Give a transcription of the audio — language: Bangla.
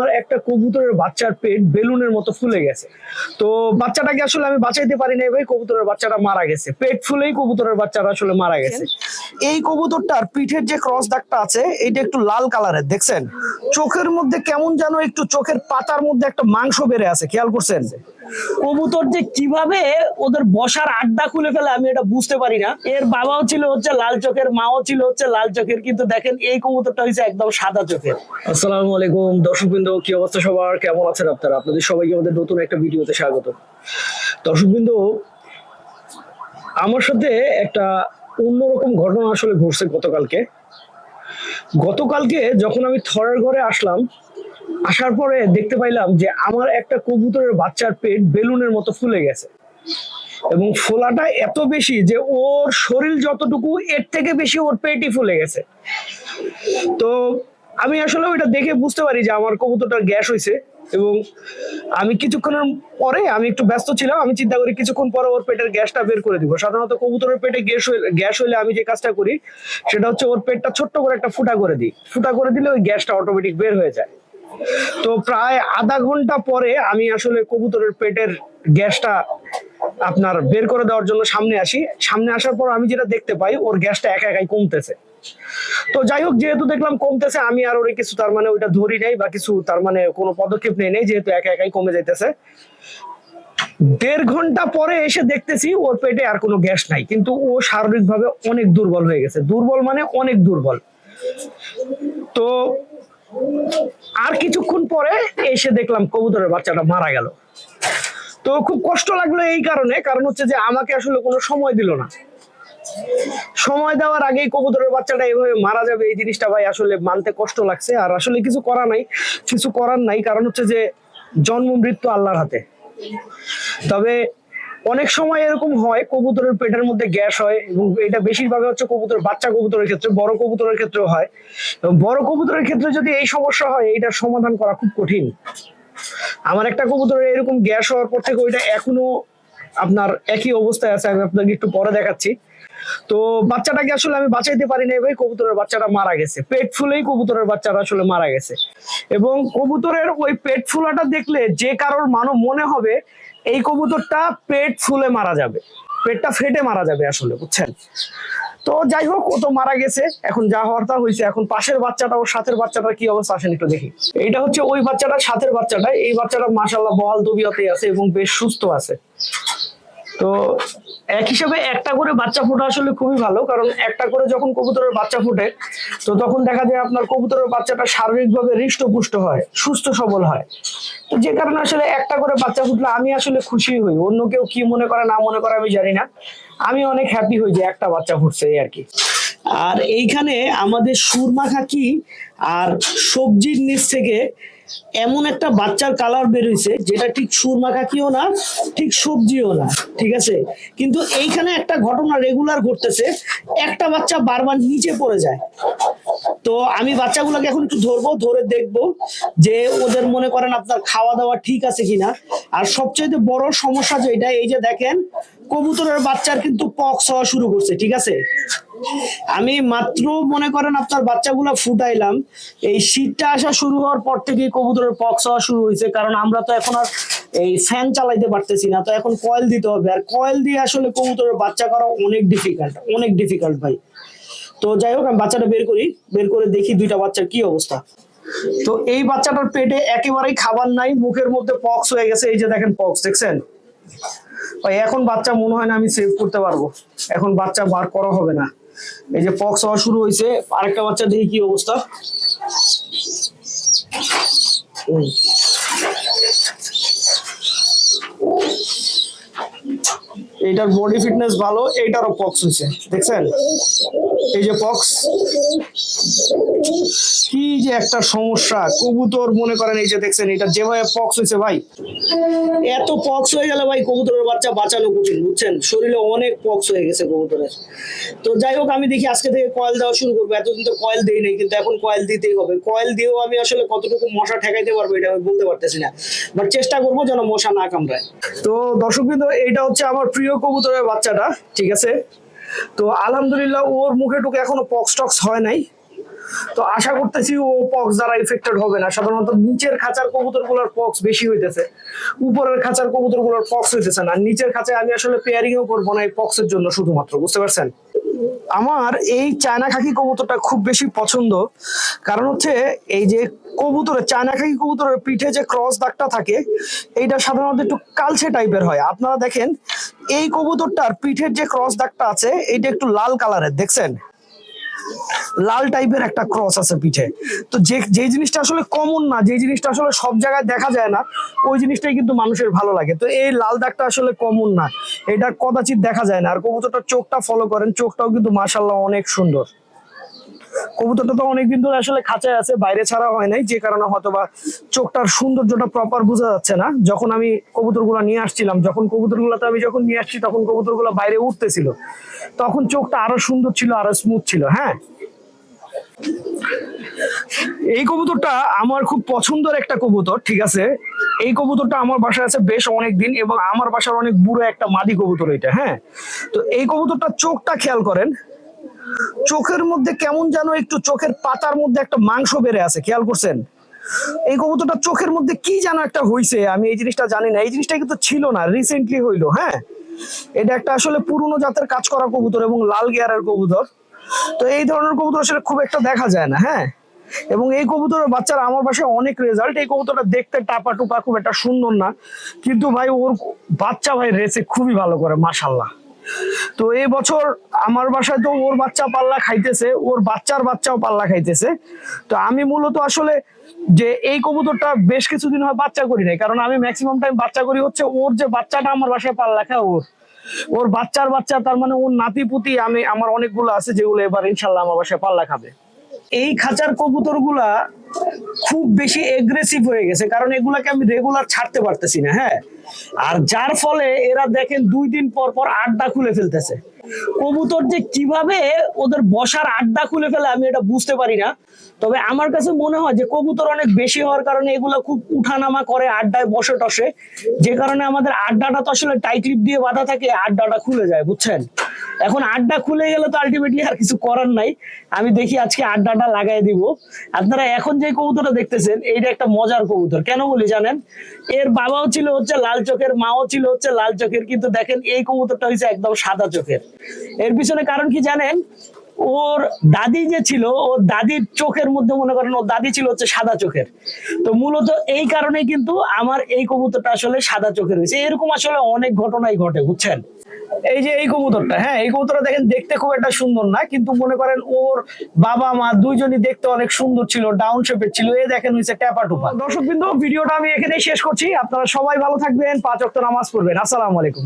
আমার একটা কবুতরের বাচ্চার পেট বেলুনের মতো ফুলে গেছে। তো বাচ্চাটাকে আসলে আমি বাঁচাইতে পারি নাই ভাই, কবুতরের বাচ্চাটা মারা গেছে। পেট ফুলেই কবুতরের বাচ্চাটা আসলে মারা গেছে। এই কবুতরটার পিঠের যে ক্রস দাগটা আছে এটা একটু লাল কালারের, দেখছেন? চোখের মধ্যে কেমন যেন একটু চোখের পাতার মধ্যে একটা মাংস বেড়ে আছে, খেয়াল করছেন? কবুতর যে কীভাবে ওদের বসার আড্ডা খুলে ফেলে আমি এটা বুঝতে পারি না। এর বাবাও ছিল হচ্ছে লাল চোখের, মাও ছিল হচ্ছে লাল চোখের, কিন্তু দেখেন এই কবুতরটা হয়েছে একদম সাদা চোখের। আসসালামু আলাইকুম, দর্শকবৃন্দ, কি অবস্থা সবার? কেমন আছেন আপনারা? আপনাদের সবাইকে আমাদের নতুন একটা ভিডিওতে স্বাগত। দর্শকবৃন্দ, আমার সাথে একটা অন্যরকম ঘটনা আসলে ঘটছে গতকালকে। গতকালকে যখন আমি থরের ঘরে আসলাম আসার পরে দেখতে পাইলাম যে আমার একটা কবুতরের বাচ্চার পেট বেলুনের মতো ফুলে গেছে। এবং ফোলাটা এত বেশি যে ওর শরীর যতটুকু, এর থেকে বেশি ওর পেটই ফুলে গেছে। তো আমি আসলে ওইটা দেখে বুঝতে পারি যে আমার কবুতরটার গ্যাস হয়েছে এবং আমি কিছুক্ষণের পরে আমি একটু ব্যস্ত ছিলাম, আমি চিন্তা করি কিছুক্ষণ পরে ওর পেটের গ্যাসটা বের করে দিব। সাধারণত কবুতরের পেটে গ্যাস গ্যাস হইলে আমি যে কাজটা করি, সেটা হচ্ছে ওর পেটটা ছোট্ট করে একটা ফুটা করে দিই। ফুটা করে দিলে ওই গ্যাসটা অটোমেটিক বের হয়ে যায়। তো প্রায় আধা ঘণ্টা পরে আমি আসলে কবুতরের পেটের গ্যাসটা আপনার বের করে দেওয়ার জন্য সামনে আসি। সামনে আসার পর আমি যেটা দেখতে পাই, ওর গ্যাসটা একা একাই কমতেছে। তো যাই হোক, যেহেতু দেখলাম কমতেছে, আমি আর ওরে কিছু তার মানে ওইটা ধরি নাই বা কিছু তার মানে কোনো পদক্ষেপ নেই, নাই, যেহেতু একা একাই কমে যাইতেছে। দেড় ঘণ্টা পরে এসে দেখতেছি ওর পেটে আর কোনো গ্যাস নাই, কিন্তু ও শারীরিকভাবে অনেক দুর্বল হয়ে গেছে। দুর্বল মানে অনেক দুর্বল। তো আর কিছুক্ষণ পরে এসে দেখলাম কবুতরের বাচ্চাটা মারা গেল। তো খুব কষ্ট লাগল এই কারণে, কারণ হচ্ছে যে আমাকে আসলে কোনো সময় দিল না। সময় দেওয়ার আগেই কবুতরের বাচ্চাটা এভাবে মারা যাবে, এই জিনিসটা ভাই আসলে মানতে কষ্ট লাগছে। আর আসলে কিছু করা নাই, কিছু করার নাই, কারণ হচ্ছে যে জন্ম মৃত্যু আল্লাহর হাতে। তবে অনেক সময় এরকম হয়, কবুতরের পেটের মধ্যে গ্যাস হয় এবং এটা বেশিরভাগ হচ্ছে কবুতর, বাচ্চা কবুতরের ক্ষেত্রে, বড় কবুতরের ক্ষেত্রেও হয়। বড় কবুতরের ক্ষেত্রে যদি এই সমস্যা হয় এইটার সমাধান করা খুব কঠিন। আমার একটা কবুতরের এরকম গ্যাস হওয়ার পর থেকে ওইটা এখনও আপনার একই অবস্থায় আছে, আমি আপনাকে একটু পরে দেখাচ্ছি। তো বাচ্চাটাকে আসলে আমি বাঁচাইতে পারি নাই ভাই, কবুতরের বাচ্চাটা মারা গেছে। পেট ফুলেই কবুতরের বাচ্চাটা আসলে মারা গেছে। এবং কবুতরের ওই পেট ফুলাটা দেখলে যে কারোর মানব মনে হবে, এই কবুতরটা পেট ফুলে মারা যাবে। পেটটা ফেটে মারা যাবে আসলে, বুঝছেন? তো যাই হোক, ও তো মারা গেছে। এখন যা হওয়ার তা হয়েছে। এখন পাশের বাচ্চাটা, ওর সাথের বাচ্চাটার কি অবস্থা আসেন একটু দেখি। এইটা হচ্ছে ওই বাচ্চাটা, সাথের বাচ্চাটা। এই বাচ্চাটা মাসাল্লাহ বহাল তবিয়তে আছে এবং বেশ সুস্থ আছে। তো এক হিসাবে একটা করে বাচ্চা ফোটা আসলে খুবই ভালো, কারণ একটা করে যখন কবুতরের বাচ্চা ফুটে, তো তখন দেখা যায় আপনার কবুতরের বাচ্চাটা শারীরিকভাবে হৃষ্টপুষ্ট হয়, সুস্থ সবল হয়। তো যে কারণে আসলে একটা করে বাচ্চা ফুটলে আমি আসলে খুশি হই। অন্য কেউ কি মনে করে, না মনে করে আমি জানি না। আমি অনেক হ্যাপি হই যে একটা বাচ্চা ফুটছে এই আর কি আর এইখানে আমাদের সুরমা খাকি আর সবজির নিচ থেকে এমন একটা বাচ্চার কালার বেরোইছে যেটা ঠিক সুরমা খাকিও না, ঠিক সবজিও না, ঠিক আছে? কিন্তু এইখানে একটা ঘটনা রেগুলার ঘটতেছে, একটা বাচ্চা বারবার নিচে পড়ে যায়। তো আমি বাচ্চাগুলোকে এখন একটু ধরবো, ধরে দেখব যে ওদের মনে করেন আপনার খাওয়া দাওয়া ঠিক আছে কিনা। আর সবচেয়ে বড় সমস্যা যেটা, এই যে দেখেন, কবুতরের বাচ্চার কিন্তু পক্স হওয়া শুরু করছে, ঠিক আছে? আমি মাত্র মনে করেন আপনার বাচ্চাগুলা ফুটাইলাম। এই শীতটা আসা শুরু হওয়ার পর থেকে কবুতরের পক্স হওয়া শুরু হয়েছে, কারণ আমরা তো এখন আর এই ফ্যান চালাইতে পারতেছি না, তো এখন কয়েল দিতে হবে। আর কয়েল দিয়ে আসলে কবুতরের বাচ্চা করা অনেক ডিফিকাল্ট অনেক ডিফিকাল্ট ভাই। তো যাই হোক, আমি বাচ্চাটা বের করি, বের করে দেখি দুইটা বাচ্চার কি অবস্থা। তো এই বাচ্চাটার পেটে একেবারেই খাবার নাই, মুখের মধ্যে পক্স হয়ে গেছে, এই যে দেখেন পক্স দেখছেন? এখন বাচ্চা মনে হয় না আমি সেভ করতে পারব। এখন বাচ্চা বার করা হবে না। এই যে পক্স হওয়া শুরু হয়েছে। আরেকটা বাচ্চা দেখি কি অবস্থা। হুম। এইটার বডি ফিটনেস ভালো, এইটারও পক্স হয়েছে, দেখছেন? এই যে পক্স কি যে একটা সমস্যা, কবুতর মনে করেন এই যে দেখছেন, এটা যেভাবে পক্স হয়েছে ভাই। এত পক্স হয়ে গেলে ভাই কবুতরের বাচ্চা বাঁচানো কঠিন, বুঝছেন? শরীরে অনেক পক্স হয়ে গেছে কবুতরের। তো যাই হোক, আমি দেখি আজকে থেকে কয়েল দেওয়া শুরু করব। এতদিন তো কয়েল দেই নাই, কিন্তু এখন কয়েল দিতেই হবে। কয়েল দিয়েও আমি আসলে কতটুকু মশা ঠেকাইতে পারব এটা আমি বলতে পারতেছি না। বাট চেষ্টা করব যেন মশা না কামড়ায়। তো দর্শক বিন্দু এইটা হচ্ছে আমার প্রিয় কবুতরের বাচ্চাটা, ঠিক আছে? তো আলহামদুলিল্লাহ, ওর মুখে টুকে এখনও পক্স টক্স হয় নাই। তো আশা করতেছি ও পক্স দ্বারা ইফেক্টেড হবে না। সাধারণত নিচের খাঁচার কবুতরগুলোর পক্স বেশি হইতেছে। উপরের খাঁচার কবুতরগুলোর পক্স হইতেছে না। নিচের খাঁচায় আমি আসলে পেয়ারিংও করব না এই পক্সের জন্য শুধুমাত্র, বুঝতে পারছেন? আমার এই চায়না খাকি কবুতরটা খুব বেশি পছন্দ। কারণ হচ্ছে এই যে কবুতরের, চায়না খাকি কবুতরের পিঠে যে ক্রস দাগটা থাকে, এইটা সাধারণত একটু কালচে টাইপের হয়। আপনারা দেখেন এই কবুতরটার পিঠের যে ক্রস দাগটা আছে এটা একটু লাল কালারের দেখছেন? লাল টাইপের একটা ক্রস আছে পিঠে। তো যে যে জিনিসটা আসলে কমন না, যে জিনিসটা আসলে সব জায়গায় দেখা যায় না, ওই জিনিসটাই কিন্তু মানুষের ভালো লাগে। তো এই লাল দাগটা আসলে কমন না। এটা কদাচিৎ দেখা যায় না। আর কবুতরটার চোখটা ফলো করেন, চোখটাও কিন্তু মাসাল্লাহ অনেক সুন্দর। কবুতরটা তো অনেকদিন ধরে আসলে খাঁচায় আছে, বাইরে ছাড়া হয় নাই, যে কারণে হয়তো বা চোখটার সৌন্দর্যটা প্রপার বোঝা যাচ্ছে না। যখন আমি কবুতরগুলো নিয়ে আসছিলাম, যখন কবুতরগুলোতে আমি যখন নিয়ে আসছি, তখন কবুতরগুলো বাইরে উঠতেছিল। তখন চোখটা আরও সুন্দর ছিল, আরও স্মুথ ছিল হ্যাঁ? এই কবুতরটা আমার খুব পছন্দের একটা কবুতর, ঠিক আছে? এই কবুতরটা আমার বাসায় আছে বেশ অনেক দিন এবং আমার বাসার অনেক বুড়ো একটা মাদি কবুতর এটা হ্যাঁ? তো এই কবুতরটা চোখটা খেয়াল করেন চোখের মধ্যে কেমন যেন একটু চোখের পাতার মধ্যে একটা মাংস বেড়ে আছে, খেয়াল করছেন? এই কবুতরটা চোখের মধ্যে কি যেন একটা হইছে, আমি এই জিনিসটা জানি না, এই জিনিসটা কিন্তু ছিল না রিসেন্টলি হইল হ্যাঁ? এটা একটা আসলে পুরনো জাতের কাজ করা কবুতর এবং লাল গিয়ারের কবুতর। তো এই ধরনের কবুতর আসলে খুব একটা দেখা যায় না হ্যাঁ? এবং এই কবুতরের বাচ্চারা আমার বাসায় অনেক রেজাল্ট এই কবুতরটা দেখতে টাপা টুপা খুব একটা সুন্দর না, কিন্তু ভাই ওর বাচ্চা ভাই রেসে খুবই ভালো করে মাশাল্লাহ তো এই বছর আমার বাসায় তো ওর বাচ্চা পাল্লা খাইতেছে, ওর বাচ্চার বাচ্চাও পাল্লা খাইতেছে। তো আমি মূলত আসলে যে এই কবুতরটা বেশ কিছুদিন হয় বাচ্চা করি নাই, কারণ আমি ম্যাক্সিমাম টাইম বাচ্চা করি হচ্ছে ওর যে বাচ্চাটা আমার বাসায় পাল্লা খায় ওর। ওর বাচ্চার বাচ্চা, তার মানে ওর নাতি পুতি আমি, আমার অনেকগুলো আছে যেগুলো এবার ইনশাল্লাহ আমার বাসায় পাল্লা খাবে। এই খাঁচার কবুতরগুলা খুব বেশি এগ্রেসিভ হয়ে গেছে, কারণ এগুলাকে আমি রেগুলার ছাড়তে পারতেছি না হ্যাঁ? আর যার ফলে এরা দেখেন দুই দিন পর পর আড্ডা খুলে ফেলতেছে। কবুতর যে কীভাবে ওদের বসার আড্ডা খুলে ফেলে আমি এটা বুঝতে পারি না। তবে আমার কাছে মনে হয় যে কবুতর অনেক বেশি হওয়ার কারণে এগুলো খুব উঠানামা করে আড্ডায় বসে টসে যে কারণে আমাদের আড্ডাটা তো আসলে টাইট দিয়ে বাঁধা থাকে, আড্ডাটা খুলে যায়, বুঝছেন? এখন আড্ডা খুলে গেলে তো আলটিমেটলি আর কিছু করার নাই। আমি দেখি আজকে আড্ডাটা লাগাই দিব। আপনারা এখন যে কবুতরটা দেখতেছেন, এইটা একটা মজার কবুতর। কেন বলি জানেন? এর বাবাও ছিল হচ্ছে লাল চোখের, মাও ছিল হচ্ছে লাল চোখের, কিন্তু দেখেন এই কবুতরটা হচ্ছে একদম সাদা চোখের। এর পিছনে কারণ কি জানেন? ওর দাদি যে ছিল, ওর দাদির চোখের মধ্যে মনে করেন ওর দাদি ছিল হচ্ছে সাদা চোখের। তো মূলত এই কারণে কিন্তু আমার এই কবুতরটা আসলে সাদা চোখের হয়েছে এরকম আসলে অনেক ঘটনাই ঘটে, বুঝছেন? এই যে এই কবুতরটা হ্যাঁ এই কবুতরটা দেখেন দেখতে খুব একটা সুন্দর না, কিন্তু মনে করেন ওর বাবা মা দুইজনই দেখতে অনেক সুন্দর ছিল ডাউন শেপের ছিল, এ দেখেন হয়েছে ট্যাপা টুপা দর্শক ভিডিওটা আমি এখানেই শেষ করছি, আপনারা সবাই ভালো থাকবেন, পাঁচ অক্ট নামাজ পড়বেন, আসসালামু আলাইকুম।